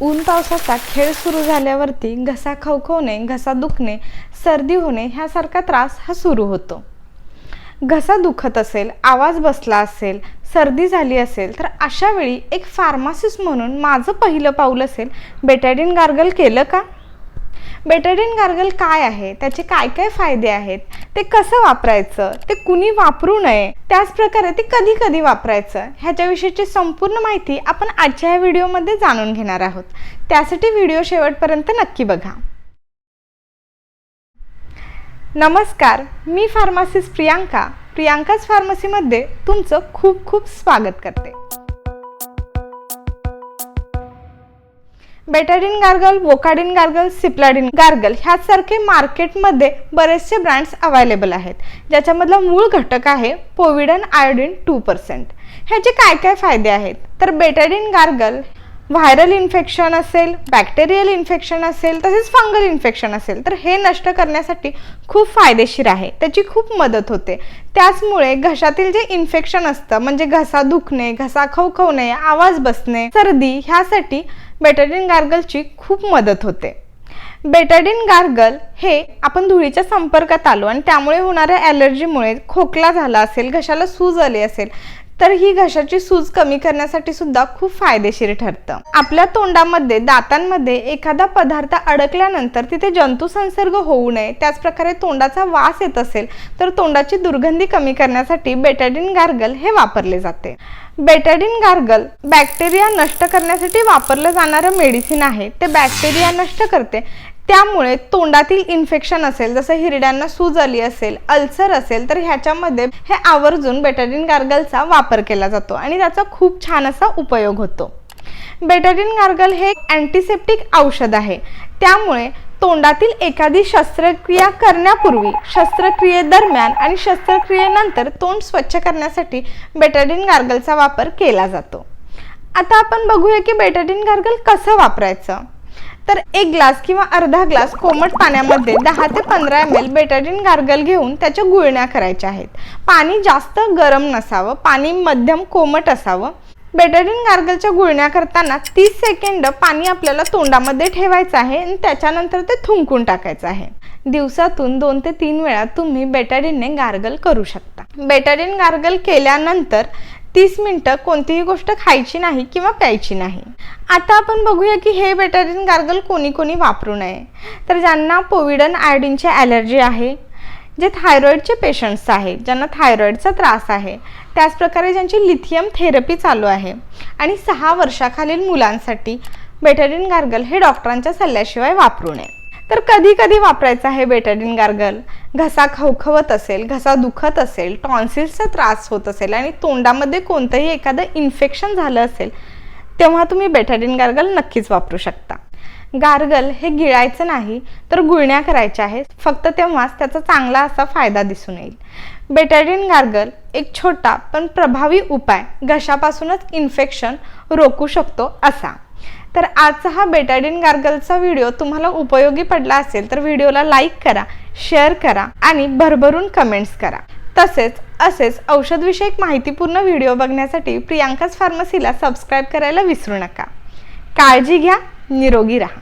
ऊन पावसाचा खेळ सुरू झाल्यावरती घसा खवखवणे घसा दुखणे सर्दी होणे ह्यासारखा त्रास हा सुरू होतो. घसा दुखत असेल आवाज बसला असेल सर्दी झाली असेल तर अशा वेळी एक फार्मासिस्ट म्हणून माझं पहिलं पाऊल असेल बेटॅडिन गार्गल केलं का? बेटाडिन गार्गल काय आहे? त्याचे काय काय फायदे आहेत? ते कसं वापरायचं? ते कुणी वापरू नये? त्याच प्रकारे ते कधी कधी वापरायचं. ह्याच्याविषयीची संपूर्ण माहिती आपण आजच्या या व्हिडिओमध्ये जाणून घेणार आहोत. त्यासाठी व्हिडिओ शेवटपर्यंत नक्की बघा. नमस्कार मी फार्मासिस्ट प्रियांका. प्रियांकाच फार्मसीमध्ये तुमचं खूप खूप स्वागत करते. Betadine gargle Wokadine gargle Cipladine gargle ह्यासारखे मार्केटमध्ये बरेचसे ब्रँड्स अवेलेबल आहेत. ज्याच्यामधला मूळ घटक आहे पोविडन आयोडीन टू पर्सेंट ह्याचे काय काय फायदे आहेत? तर बेटाडिन गार्गल व्हायरल इन्फेक्शन असेल बॅक्टेरियल इन्फेक्शन असेल तसेच फंगल इन्फेक्शन असेल तर हे नष्ट करण्यासाठी खूप फायदेशीर आहे. त्याची खूप मदत होते. त्याचमुळे घशातील जे इन्फेक्शन असतं म्हणजे घसा दुखणे घसा खवखवणे आवाज बसणे सर्दी ह्यासाठी बेटाडिन गार्गलची खूप मदत होते. बेटाडिन गार्गल हे आपण धुळीच्या संपर्कात आलो आणि त्यामुळे होणाऱ्या ॲलर्जीमुळे खोकला झाला असेल घशाला सूज आली असेल तर ही घशाची सूज कमी करण्यासाठी सुद्धा खूप फायदेशीर ठरतं. आपल्या तोंडामध्ये दातांमध्ये एखादा पदार्थ अडकल्यानंतर तिथे जंतू संसर्ग होऊ नये त्याचप्रकारे तोंडाचा वास येत असेल तर तोंडाची दुर्गंधी कमी करण्यासाठी बेटाडिन गार्गल हे वापरले जाते. बेटाडिन गार्गल बॅक्टेरिया नष्ट करण्यासाठी वापरलं जाणारं मेडिसिन आहे. ते बॅक्टेरिया नष्ट करते. त्यामुळे तोंडातील इन्फेक्शन असेल जसं हिरड्यांना सूज आली असेल अल्सर असेल तर ह्याच्यामध्ये हे आवर्जून बेटाडिन गार्गलचा वापर केला जातो आणि त्याचा खूप छान असा उपयोग होतो. बेटाडिन गार्गल हे एक अँटीसेप्टिक औषध आहे. त्यामुळे तोंडातील एखादी शस्त्रक्रिया करण्यापूर्वी शस्त्रक्रियेदरम्यान आणि शस्त्रक्रियेनंतर तोंड स्वच्छ करण्यासाठी बेटाडिन गार्गलचा वापर केला जातो. आता आपण बघूया की बेटाडिन गार्गल कसं वापरायचं. तर एक ग्लास किंवा अर्धा ग्लास कोमट पाण्यामध्ये दहा ते पंधरा एम एल बेटाडिन गार्गल घेऊन त्याच्या गुळण्या करायच्या आहेत. पाणी जास्त गरम नसावं पाणी मध्यम कोमट असावं. बेटाडिन गार्गलच्या गुळण्या करताना तीस सेकंड पाणी आपल्याला तोंडामध्ये ठेवायचं आहे आणि त्याच्यानंतर ते थुंकून टाकायचं आहे. दिवसातून दोन ते तीन वेळा तुम्ही बेटाडिनने गार्गल करू शकता. बेटाडिन गार्गल केल्यानंतर तीस मिनटं कोणतीही गोष्ट खायची नाही किंवा प्यायची नाही. आता आपण बघूया की हे बेटरिन गार्गल कोणी कोणी वापरू नये. तर ज्यांना पोविडन आयोडीनची ॲलर्जी आहे जे थायरॉईडचे पेशंट्स आहेत ज्यांना थायरॉईडचा त्रास आहे त्याचप्रकारे ज्यांची लिथियम थेरपी चालू आहे आणि सहा वर्षाखालील मुलांसाठी बेटरिन गार्गल हे डॉक्टरांच्या सल्ल्याशिवाय वापरू नये. तर कधी कधी वापरायचं आहे बेटाडिन गार्गल घसा खवखवत असेल घसा दुखत असेल टॉन्सिल्सचा त्रास होत असेल आणि तोंडामध्ये कोणतंही एखादं इन्फेक्शन झालं असेल तेव्हा तुम्ही बेटाडिन गार्गल नक्कीच वापरू शकता. गार्गल हे गिळायचं नाही तर गुळण्या करायच्या आहेत. फक्त तेव्हाच त्याचा चांगला असा फायदा दिसून येईल. बेटाडिन गार्गल एक छोटा पण प्रभावी उपाय घशापासूनच इन्फेक्शन रोखू शकतो असा. तर आजचा हा बेटाडिन गार्गलचा व्हिडिओ तुम्हाला उपयोगी पडला असेल तर व्हिडिओला लाईक करा शेअर करा आणि भरभरून कमेंट्स करा. तसेच असेच औषधविषयक माहितीपूर्ण व्हिडिओ बघण्यासाठी प्रियांकाच फार्मसीला सबस्क्राईब करायला विसरू नका. काळजी घ्या निरोगी राहा.